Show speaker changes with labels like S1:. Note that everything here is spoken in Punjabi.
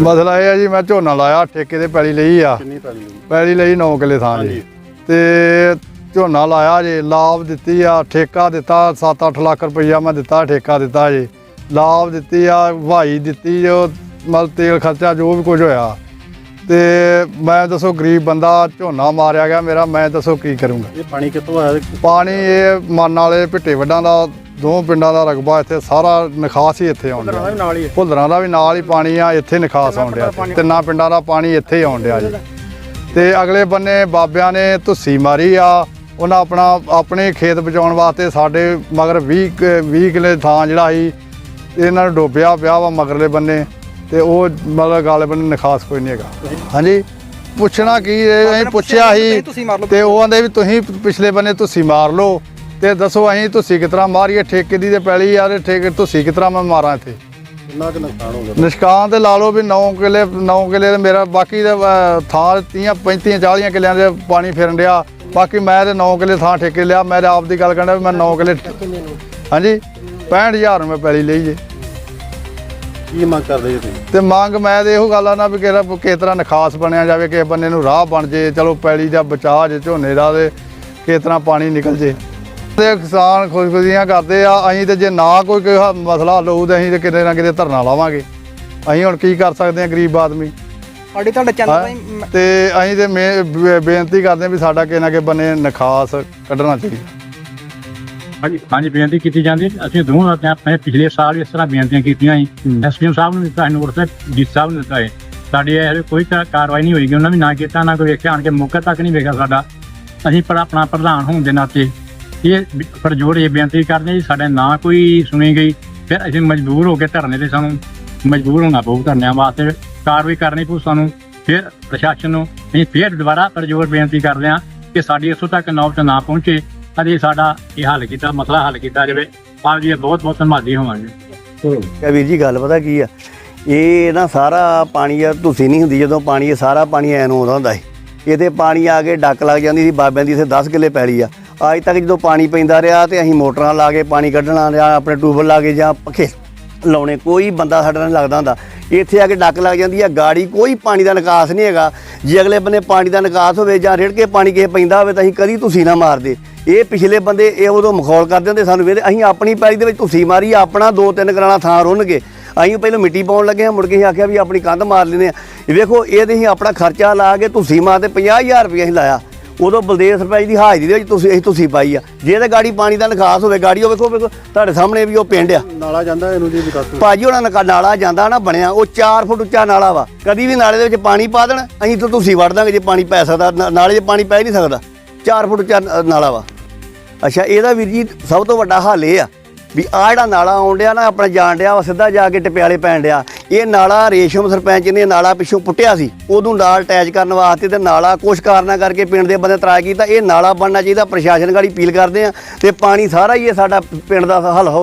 S1: ਮਸਲਾ ਇਹ ਆ ਜੀ ਮੈਂ ਝੋਨਾ ਲਾਇਆ ਠੇਕੇ ਤੇ ਪੈਲੀ ਲਈ ਆ।
S2: ਕਿੰਨੀ ਪੈਲੀ
S1: ਪੈਲੀ ਲਈ 9 ਕਿੱਲੇ ਥਾਂ ਜੀ। ਤੇ ਝੋਨਾ ਲਾਇਆ ਜੀ ਲਾਭ ਦਿੱਤੀ ਆ ਠੇਕਾ ਦਿੱਤਾ 7-8 ਲੱਖ ਰੁਪਈਆ ਮੈਂ ਦਿੱਤਾ ਠੇਕਾ ਦਿੱਤਾ ਜੀ। ਲਾਭ ਦਿੱਤੀ ਆ ਵਾਈ ਦਿੱਤੀ ਜੋ ਮਲ ਤੇਲ ਖਰਚਾ ਜੋ ਵੀ ਕੁਝ ਹੋਇਆ। ਤੇ ਮੈਂ ਦੱਸੋ ਗਰੀਬ ਬੰਦਾ ਝੋਨਾ ਮਾਰਿਆ ਗਿਆ ਮੇਰਾ ਮੈਂ ਦੱਸੋ ਕੀ ਕਰੂੰਗਾ?
S2: ਇਹ ਪਾਣੀ ਕਿੱਥੋਂ ਆਇਆ?
S1: ਪਾਣੀ ਇਹ ਮਨ ਵਾਲੇ ਭਿੱਟੇ ਵੱਡਾਂ ਦਾ ਦੋ ਪਿੰਡਾਂ ਦਾ ਰਕਬਾ ਇੱਥੇ ਸਾਰਾ ਨਿਕਾਸ ਹੀ ਇੱਥੇ ਆਉਂਦਾ।
S2: ਨਾਲ ਹੀ
S1: ਭੁੱਲਰਾਂ ਦਾ ਵੀ ਨਾਲ ਹੀ ਪਾਣੀ ਆ ਇੱਥੇ ਨਿਕਾਸ ਆਉਣ ਡਿਆ ਤਿੰਨਾਂ ਪਿੰਡਾਂ ਦਾ ਪਾਣੀ ਇੱਥੇ ਹੀ ਆਉਣ ਡਿਆ ਜੀ। ਤੇ ਅਗਲੇ ਬੰਨੇ ਬਾਬਿਆਂ ਨੇ ਧੁੱਸੀ ਮਾਰੀ ਆ। ਉਹਨਾਂ ਆਪਣਾ ਆਪਣੇ ਖੇਤ ਬਚਾਉਣ ਵਾਸਤੇ ਸਾਡੇ ਮਗਰ 20 ਕੁ- 20 ਕਿਲੇ ਥਾਂ ਜਿਹੜਾ ਸੀ ਇਹਨਾਂ ਨੂੰ ਡੋਬਿਆ ਪਿਆ ਵਾ ਮਗਰਲੇ ਬੰਨੇ। ਤੇ ਉਹ ਮਤਲਬ ਗਾਲੇ ਬੰਨੇ ਨਿਕਾਸ ਕੋਈ ਨਹੀਂ ਹੈਗਾ। ਹਾਂਜੀ? ਪੁੱਛਣਾ ਕੀ ਇਹ ਅਸੀਂ ਪੁੱਛਿਆ ਸੀ ਤੇ ਉਹ ਆਂਦੇ ਵੀ ਤੁਸੀਂ ਪਿਛਲੇ ਬੰਨੇ ਤੁਸੀਂ ਮਾਰ ਲਓ। ਤੇ ਦੱਸੋ ਅਸੀਂ ਤੁਸੀਂ ਕਿਤਰਾ ਮਾਰੀਏ? ਠੇਕੇ ਦੀ ਤੇ ਪੈਲੀ ਤੇ ਠੇਕੇ ਤੁਸੀਂ ਕਿਤਰਾ ਮੈਂ ਮਾਰਾਂ ਇੱਥੇ?
S2: ਕਿੰਨਾ ਕੁ ਨੁਕਸਾਨ ਹੋ ਗਿਆ?
S1: ਨਿਸ਼ਕਾਨ ਤੇ ਲਾ ਲਓ ਵੀ 9 ਕਿੱਲੇ 9 ਕਿੱਲੇ ਤੇ ਮੇਰਾ ਬਾਕੀ ਦਾ ਥਾਂ 30 35 40 ਕਿੱਲਿਆਂ ਦੇ ਪਾਣੀ ਫਿਰਨ ਡਿਆ। ਬਾਕੀ ਮੈਂ ਤੇ 9 ਕਿੱਲੇ ਥਾਂ ਠੇਕੇ ਲਿਆ। ਮੈਂ ਆਪ ਦੀ ਗੱਲ ਕਰਦਾ ਮੈਂ 9 ਕਿੱਲੇ ਹਾਂਜੀ? 65000 ਰੁਪਏ ਪੈਲੀ ਲਈ ਜੇ।
S2: ਕੀ ਮੰਗ ਕਰਦੇ ਜੀ
S1: ਤੇ ਮੰਗ ਮੈਂ ਤੇ ਇਹੋ ਗੱਲ ਆ ਨਾ ਵੀ ਕਿਹੜਾ ਕਿਸ ਤਰ੍ਹਾਂ ਨਖਾਸ ਬਣਿਆ ਜਾਵੇ ਕਿਸੇ ਬੰਨੇ ਨੂੰ ਰਾਹ ਬਣ ਜੇ ਚਲੋ ਪੈਲੀ ਦਾ ਬਚਾਅ ਜੇ ਝੋਨੇ ਦਾ ਤੇ ਕਿਸ ਤਰ੍ਹਾਂ ਪਾਣੀ ਨਿਕਲ ਜੇ। ਤੇ ਕਿਸਾਨ ਖੁਸ਼ਖੁਸ਼ੀਆਂ ਕਰਦੇ ਆ ਅਸੀਂ ਤੇ ਜੇ ਨਾ ਕੋਈ ਮਸਲਾ ਹੱਲ ਹੋਊ ਤੇ ਅਸੀਂ ਤੇ ਕਿਤੇ ਨਾ ਕਿਤੇ ਧਰਨਾ ਲਾਵਾਂਗੇ। ਅਸੀਂ ਹੁਣ ਕੀ ਕਰ ਸਕਦੇ ਆ ਗਰੀਬ ਆਦਮੀ?
S3: ਸਾਡੀ ਤੁਹਾਡੇ ਚੈਨਲ
S1: ਤੇ ਅਸੀਂ ਤੇ ਬੇਨਤੀ ਕਰਦੇ ਆ ਵੀ ਸਾਡਾ ਕਿਸੇ ਨਾ ਕਿਸੇ ਬੰਨੇ ਨਖਾਸ ਕੱਢਣਾ ਚਾਹੀਦਾ।
S4: ਹਾਂਜੀ ਹਾਂਜੀ ਬੇਨਤੀ ਕੀਤੀ ਜਾਂਦੀ ਹੈ। ਅਸੀਂ ਦੋਵਾਂ ਦਾ ਆਪਣੇ ਪਿਛਲੇ ਸਾਲ ਵੀ ਇਸ ਤਰ੍ਹਾਂ ਬੇਨਤੀਆਂ ਕੀਤੀਆਂ ਸੀ। ਐਸਪੀਐਮ ਸਾਹਿਬ ਨੂੰ ਦਿੱਤਾ ਹੈ ਨੋਟਿਸ ਤੇ ਡੀ ਸਾਹਿਬ ਨੂੰ ਦਿੱਤਾ ਹੈ। ਸਾਡੀ ਇਹ ਕੋਈ ਕਾ- ਕਾਰਵਾਈ ਨਹੀਂ ਹੋਈਗੀ ਉਹਨਾਂ ਵੀ ਨਾ ਕੀਤਾ ਨਾ ਕੋਈ ਵੇਖਿਆ। ਆਣ ਕੇ ਮੌਕੇ ਤੱਕ ਨਹੀਂ ਵੇਖਿਆ ਸਾਡਾ। ਅਸੀਂ ਪਰ ਆਪਣਾ ਪ੍ਰਧਾਨ ਹੋਣ ਦੇ ਨਾਤੇ ਇਹ ਬ- ਪਰਜੋਰ ਇਹ ਬੇਨਤੀ ਕਰਦੇ ਹਾਂ ਜੀ, ਸਾਡੇ ਨਾ ਕੋਈ ਸੁਣੀ ਗਈ, ਫਿਰ ਅਸੀਂ ਮਜਬੂਰ ਹੋ ਕੇ ਧਰਨੇ ਤੇ ਸਾਨੂੰ ਮਜਬੂਰ ਹੋਣਾ ਪਊ ਧਰਨਿਆਂ ਵਾਸਤੇ, ਕਾਰਵਾਈ ਕਰਨੀ ਪਊ ਸਾਨੂੰ, ਫਿਰ ਪ੍ਰਸ਼ਾਸਨ ਨੂੰ ਅਸੀਂ ਫਿਰ ਦੁਬਾਰਾ ਪਰਜੋਰ ਬੇਨਤੀ ਕਰਦੇ ਹਾਂ ਕਿ ਸਾਡੀ ਇੱਥੋਂ ਤੱਕ ਨੌਬਤ ਨਾ ਪਹੁੰਚੇ ਅਤੇ ਸਾਡਾ ਇਹ ਹੱਲ ਕੀਤਾ, ਮਸਲਾ ਹੱਲ ਕੀਤਾ ਜਾਵੇ। ਆਪ ਜੀ ਬਹੁਤ ਬਹੁਤ ਧੰਨਵਾਦੀ ਹੋਵਾਂਗੇ।
S5: ਕਹ ਵੀਰ ਜੀ, ਗੱਲ ਪਤਾ ਕੀ ਆ? ਇਹ ਨਾ ਸਾਰਾ ਪਾਣੀ ਆ ਤੁਸੀਂ ਨਹੀਂ ਹੁੰਦੀ ਜਦੋਂ ਪਾਣੀ, ਇਹ ਸਾਰਾ ਪਾਣੀ ਐਨ ਆਉਂਦਾ ਹੁੰਦਾ ਸੀ। ਇਹਦੇ ਪਾਣੀ ਆ ਕੇ ਡੱਕ ਲੱਗ ਜਾਂਦੀ ਸੀ, ਬਾਬਿਆਂ ਦੀ ਇੱਥੇ 10 ਕਿੱਲੇ ਪੈਲੀ ਆ। ਅੱਜ ਤੱਕ ਜਦੋਂ ਪਾਣੀ ਪੈਂਦਾ ਰਿਹਾ ਤੇ ਅਸੀਂ ਮੋਟਰਾਂ ਲਾ ਕੇ ਪਾਣੀ ਕੱਢਣਾ ਜਾਂ ਆਪਣੇ ਟਿਊਬਲ ਲਾ ਕੇ ਜਾਂ ਪੱਖੇ ਲਾਉਣੇ, ਕੋਈ ਬੰਦਾ ਸਾਡੇ ਨਾਲ ਲੱਗਦਾ ਹੁੰਦਾ। ਇੱਥੇ ਆ ਕੇ ਡੱਕ ਲੱਗ ਜਾਂਦੀ ਹੈ ਗਾੜੀ ਕੋਈ ਪਾਣੀ ਦਾ ਨਿਕਾਸ ਨਹੀਂ ਹੈਗਾ। ਜੇ ਅਗਲੇ ਬੰਨੇ ਪਾਣੀ ਦਾ ਨਿਕਾਸ ਹੋਵੇ ਜਾਂ ਰੇੜ ਕੇ ਪਾਣੀ ਕਿਸੇ ਪੈਂਦਾ ਹੋਵੇ ਤਾਂ ਅਸੀਂ ਕਦੀ ਤੁਸੀਂ ਨਾ ਮਾਰਦੇ। ਇਹ ਪਿਛਲੇ ਬੰਦੇ ਇਹ ਉਦੋਂ ਮਖੌਲ ਕਰਦੇ ਹੁੰਦੇ ਸਾਨੂੰ ਵੇਦੇ ਅਸੀਂ ਆਪਣੀ ਪੈਲੀ ਦੇ ਵਿੱਚ ਤੁਸੀਂ ਮਾਰੀ, ਆਪਣਾ ਦੋ ਤਿੰਨ ਕਰਾਣਾ ਥਾਂ ਰੁੰਨ ਅਸੀਂ ਪਹਿਲਾਂ ਮਿੱਟੀ ਪਾਉਣ ਲੱਗੇ ਹਾਂ, ਮੁੜ ਕੇ ਅਸੀਂ ਆਖਿਆ ਵੀ ਆਪਣੀ ਕੰਧ ਮਾਰ ਲੈਨੇ ਆ ਵੇਖੋ, ਇਹ ਤੇ ਅਸੀਂ ਆਪਣਾ ਖਰਚਾ ਲਾ ਕੇ ਤੁਸੀਂ ਮਾਰਦੇ 50000 ਰੁਪਏ ਅਸੀਂ ਲਾਇਆ। ਉਦੋਂ ਬਲਦੇਵ ਸਰਪੰਚ ਦੀ ਹਾਜ਼ਰੀ ਦੇ ਵਿੱਚ ਤੁਸੀਂ ਅਸੀਂ ਤੁਸੀਂ ਪਾਈ ਆ। ਜੇ ਤੇ ਗਾੜੀ ਪਾਣੀ ਦਾ ਨਿਕਾਸ ਹੋਵੇ ਗਾੜੀ ਉਹ ਵੇਖੋ ਤੁਹਾਡੇ ਸਾਹਮਣੇ ਵੀ ਉਹ ਪਿੰਡ ਆ।
S2: ਨਾਲਾ ਜਾਂਦਾ ਇਹਨੂੰ ਜੀ ਵਿਕਾਸ
S5: ਭਾਜੀ ਉਹਨਾਂ ਦਾ ਨਾਲਾ ਜਾਂਦਾ ਨਾ ਬਣਿਆ ਉਹ 4 ਫੁੱਟ ਉੱਚਾ ਨਾਲਾ ਵਾ। ਕਦੀ ਵੀ ਨਾਲੇ ਦੇ ਵਿੱਚ ਪਾਣੀ ਪਾ ਦੇਣ ਅਸੀਂ ਤਾਂ ਤੁਸੀਂ ਵੜ ਦਾਂਗੇ ਜੇ ਪਾਣੀ ਪੈ ਸਕਦਾ। ਨਾਲੇ 'ਚ ਪਾਣੀ ਪੈ ਨਹੀਂ ਸਕਦਾ। 4 ਫੁੱਟ ਉੱਚਾ ਨਾਲਾ ਵਾ। ਅੱਛਾ ਇਹਦਾ ਵੀਰ ਜੀ ਸਭ ਤੋਂ ਵੱਡਾ ਹੱਲ ਇਹ ਆ ਵੀ ਆ ਜਿਹੜਾ ਨਾਲਾ ਆਉਣ ਡਿਆ ਨਾ, ਆਪਣਾ ਜਾਣ ਡਿਆ ਵਾ, ਸਿੱਧਾ ਜਾ ਕੇ ਟਪਿਆਲੇ ਪੈਣ ਡਿਆ। ਇਹ ਨਾਲਾ ਰੇਸ਼ਮ ਸਰਪੰਚ ਨੇ ਨਾਲਾ ਪਿੱਛੋਂ ਪੁੱਟਿਆ ਸੀ। ਉਦੋਂ ਨਾਲ ਅਟੈਚ ਕਰਨ ਵਾਸਤੇ ਤੇ ਨਾਲਾ ਕੁਛ ਕਾਰਨਾਂ ਕਰਕੇ ਪਿੰਡ ਦੇ ਬੰਦੇ ਤਰਾਜ ਕੀਤਾ। ਇਹ ਨਾਲਾ ਬਣਨਾ ਚਾਹੀਦਾ, ਪ੍ਰਸ਼ਾਸਨ ਗਾੜੀ ਅਪੀਲ ਕਰਦੇ ਆ ਤੇ ਪਾਣੀ ਸਾਰਾ ਹੀ ਇਹ ਸਾਡਾ ਪਿੰਡ ਦਾ ਹੱਲ ਹੋ